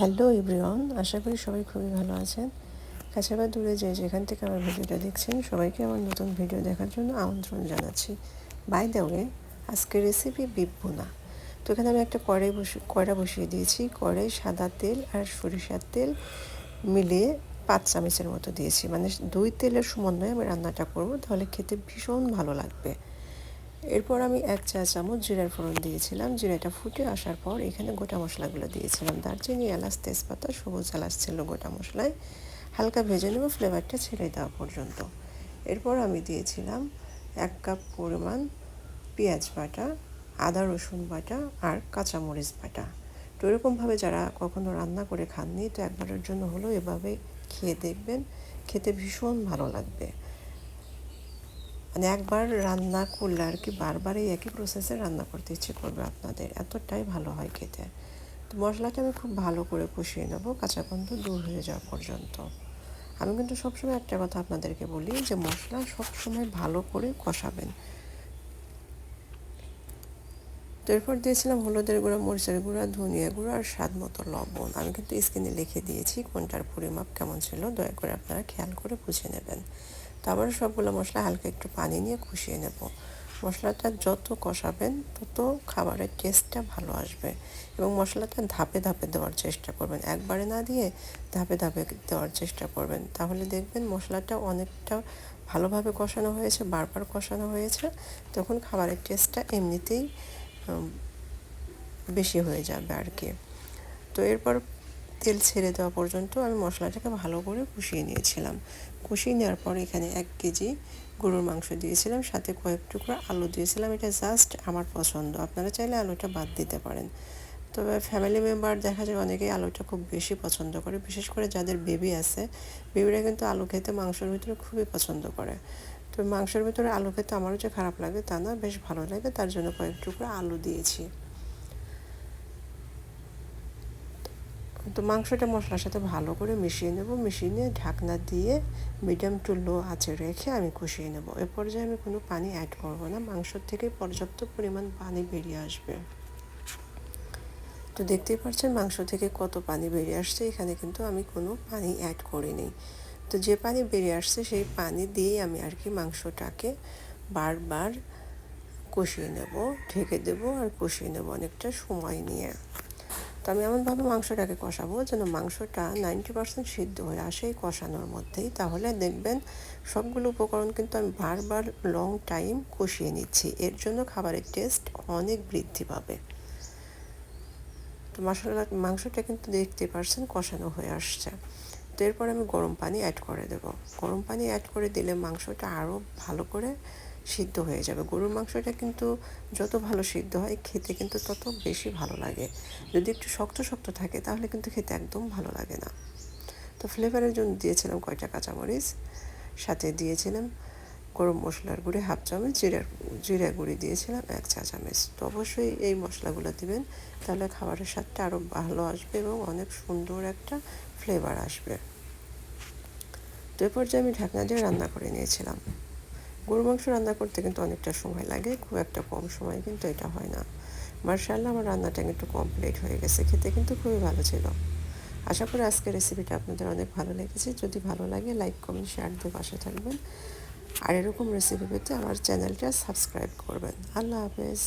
Hello everyone আশা করি সবাই খুবই ভালো আছেন। কাছে বা দূরে যে যেখান থেকে আমার ভিডিওটা দেখছেন, সবাইকে আমার নতুন ভিডিও দেখার জন্য আমন্ত্রণ জানাচ্ছি। বাই দ্য ওয়ে আজকের রেসিপি বিপ ভুনা। তো এখানে আমি একটা কড়াই বসে, কড়া বসিয়ে দিয়েছি। কড়াই সাদা তেল আর সরিষার তেল মিলিয়ে পাঁচ চামচের মতো দিয়েছি। মানে দুই তেলের সমন্বয়ে আমি রান্নাটা করব। তাহলে খেতে ভীষণ ভালো লাগবে। এরপর আমি এক চা চামচ জিরার ফোড়ন দিয়েছিলাম। জিরাটা ফুটে আসার পর এখানে গোটা মশলাগুলো দিয়েছিলাম। দারচিনি, এলাচ, তেজপাতা, সবুজ এলাচ ছিল গোটা মশলায়। হালকা ভেজে নেব, ফ্লেভারটা ছেড়ে দেওয়া পর্যন্ত। এরপর আমি দিয়েছিলাম এক কাপ পরিমাণ পেঁয়াজ বাটা, আদা, রসুন বাটা আর কাঁচামরিচ বাটা। তো এরকমভাবে যারা কখনো রান্না করে খাননি, তো একবারের জন্য হলো এভাবে খেয়ে দেখবেন। খেতে ভীষণ ভালো লাগবে। মানে একবার রান্না করলে আর কি বারবার এই একই প্রসেসে রান্না করতে ইচ্ছে করবে আপনাদের। এতটাই ভালো হয় খেতে। তো মশলাটা আমি খুব ভালো করে কষিয়ে নেব, কাঁচা গন্ধ দূর হয়ে যাওয়া পর্যন্ত। আমি কিন্তু সবসময় একটা কথা আপনাদেরকে বলি যে, মশলা সবসময় ভালো করে কষাবেন। তো এরপর দিয়েছিলাম হলুদের গুঁড়া, মরিচের গুঁড়া, ধনিয়া গুঁড়া আর স্বাদ মতো লবণ। আমি কিন্তু স্ক্রিনে লিখে দিয়েছি কোনটার পরিমাপ কেমন ছিল, দয়া করে আপনারা খেয়াল করে বুঝে নেবেন। তো আবার সবগুলো মশলা হালকা একটু পানি নিয়ে কষিয়ে নেব। মশলাটা যত কষাবেন তত খাবারের টেস্টটা ভালো আসবে এবং মশলাটা ধাপে ধাপে দেওয়ার চেষ্টা করবেন। একবারে না দিয়ে ধাপে ধাপে দেওয়ার চেষ্টা করবেন। তাহলে দেখবেন মশলাটা অনেকটা ভালোভাবে কষানো হয়েছে, বারবার কষানো হয়েছে, তখন খাবারের টেস্টটা এমনিতেই বেশি হয়ে যাবে আর কি। তো এরপর তেল ছেড়ে দেওয়া পর্যন্ত আমি মশলাটাকে ভালো করে কষিয়ে নিয়েছিলাম। কষিয়ে নেওয়ার পর এখানে এক কেজি গরুর মাংস দিয়েছিলাম, সাথে কয়েক টুকরো আলু দিয়েছিলাম। এটা জাস্ট আমার পছন্দ। আপনারা চাইলে আলুটা বাদ দিতে পারেন। তবে ফ্যামিলি মেম্বার দেখা যায় অনেকেই আলুটা খুব বেশি পছন্দ করে, বিশেষ করে যাদের বেবি আছে। বেবিরা কিন্তু আলু খেতে মাংসের ভিতরে খুবই পছন্দ করে। তো মাংসের ভিতরে আলু খেতে আমারও যে খারাপ লাগে তা না, বেশ ভালো লাগে। তার জন্য কয়েক টুকরো আলু দিয়েছি। তো মাংসটা মশলার সাথে ভালো করে মিশিয়ে নেব। মিশিয়ে নিয়ে ঢাকনা দিয়ে মিডিয়াম টু লো আঁচে রেখে আমি কষিয়ে নেব। এ পর্যায়ে আমি কোনো পানি অ্যাড করব না। মাংসর থেকে পর্যাপ্ত পরিমাণ পানি বেরিয়ে আসবে। তো দেখতেই পাচ্ছেন মাংস থেকে কত পানি বেরিয়ে আসছে। এখানে কিন্তু আমি কোনো পানি অ্যাড করিনি। তো যে পানি বেরিয়ে আসছে সেই পানি দিয়েই আমি আর কি মাংসটাকে বারবার কষিয়ে নেব, ঢেকে দেবো আর কষিয়ে নেব অনেকটা সময় নিয়ে। তো আমি এমনভাবে মাংসটাকে কষাবো যেন মাংসটা নাইনটি পার্সেন্ট সিদ্ধ হয়ে আসে এই কষানোর মধ্যেই। তাহলে দেখবেন সবগুলো উপকরণ কিন্তু আমি বারবার লং টাইম কষিয়ে নিচ্ছি। এর জন্য খাবারের টেস্ট অনেক বৃদ্ধি পাবে। তো মশলা মাংসটা কিন্তু দেখতে পারছেন কষানো হয়ে আসছে। তো এরপর আমি গরম পানি অ্যাড করে দেব। গরম পানি অ্যাড করে দিলে মাংসটা আরও ভালো করে সিদ্ধ হয়ে যাবে। গরুর মাংসটা কিন্তু যত ভালো সিদ্ধ হয়, খেতে কিন্তু তত বেশি ভালো লাগে। যদি একটু শক্ত শক্ত থাকে, তাহলে কিন্তু খেতে একদম ভালো লাগে না। তো ফ্লেভারের জন্য দিয়েছিলাম কয়টা কাঁচামরিচ, সাথে দিয়েছিলাম গরম মশলার গুঁড়ি হাফ চামচ জিরার জিরা গুঁড়ি দিয়েছিলাম, এক চা চামচ। তো অবশ্যই এই মশলাগুলো দিবেন, তাহলে খাবারের স্বাদটা আরও ভালো আসবে এবং অনেক সুন্দর একটা ফ্লেভার আসবে। তো এ পর্যায়ে আমি ঢাকনা দিয়ে রান্না করে নিয়েছিলাম। গরু মাংস রান্না করতে কিন্তু অনেকটা সময় লাগে, খুব একটা কম সময় কিন্তু এটা হয় না। মার্শাল্লাহ আমার রান্নাটা একটু কমপ্লিট হয়ে গেছে, খেতে কিন্তু খুবই ভালো ছিল। আশা করি আজকের রেসিপিটা আপনাদের অনেক ভালো লেগেছে। যদি ভালো লাগে লাইক কমেন্ট শেয়ার দিয়ে পাশে থাকবেন। আর এরকম রেসিপি পেতে আমার চ্যানেলটা সাবস্ক্রাইব করবেন। আল্লাহ হাফেজ।